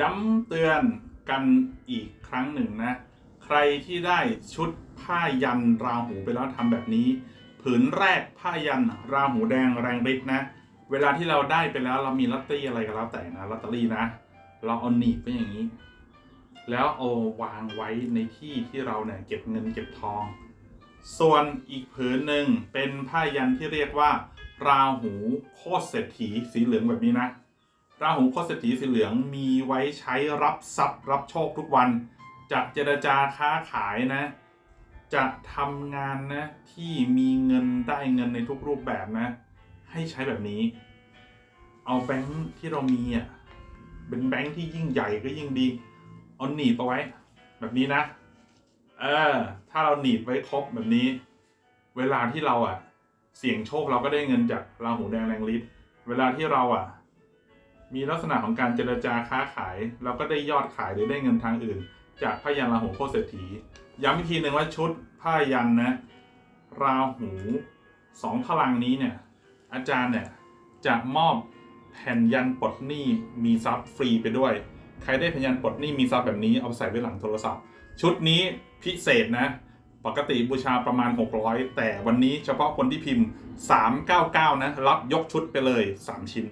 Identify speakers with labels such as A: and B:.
A: ย้ำเตือนกันอีกครั้งหนึ่งนะ ใครที่ได้ชุดผ้ายันราหูไปแล้วทำแบบนี้ ผืนแรกผ้ายันราหูแดงแรงฤทธิ์นะ เวลาที่เราได้ไปแล้วเรามีลอตเตอรี่อะไรก็แล้วแต่นะลอตเตอรี่นะ เราเอาหนีบไปอย่างนี้ แล้วเอาวางไว้ในที่ที่เราเนี่ยเก็บเงินเก็บทอง ส่วนอีกผืนหนึ่งเป็นผ้ายันที่เรียกว่า ราหูโคตรเศรษฐีสีเหลืองแบบนี้นะ ราหูโคตรเศรษฐีสีเหลืองมีไว้ใช้รับทรัพย์รับโชคทุกวัน จะเจรจาค้าขายนะ จะทำงานนะที่มีเงินได้เงินในทุกรูปแบบนะ ให้ใช้แบบนี้ เอาแบงค์ที่เรามีอะเป็นแบงค์ที่ยิ่งใหญ่ก็ยิ่งดีเอาหนีบเอาไว้ แบบนี้นะ เออ ถ้าเราหนีบไว้ครบแบบนี้ เวลาที่เราอะ เสี่ยงโชคเราก็ได้เงินจากราหูแดงแรงฤทธิ์เวลาที่เราอะ มีลักษณะของการเจรจาค้าขาย เราก็ได้ยอดขายหรือได้เงินทางอื่น จากผ้ายันราหูโคเศรษฐีย้ำอีกทีหนึ่งว่าชุดผ้ายันนะราหูสองพลังนี้เนี่ยอาจารย์เนี่ยจะมอบแผ่นยันปลดหนี้มีซับฟรีไปด้วย ใครได้แผ่นยันปลดหนี้มีซับแบบนี้เอาใส่ไว้หลังโทรศัพท์ ชุดนี้พิเศษนะ ปกติบูชาประมาณ 600 แต่วันนี้เฉพาะคนที่พิมพ์ 399 นะ รับยกชุดไปเลย 3 ชิ้น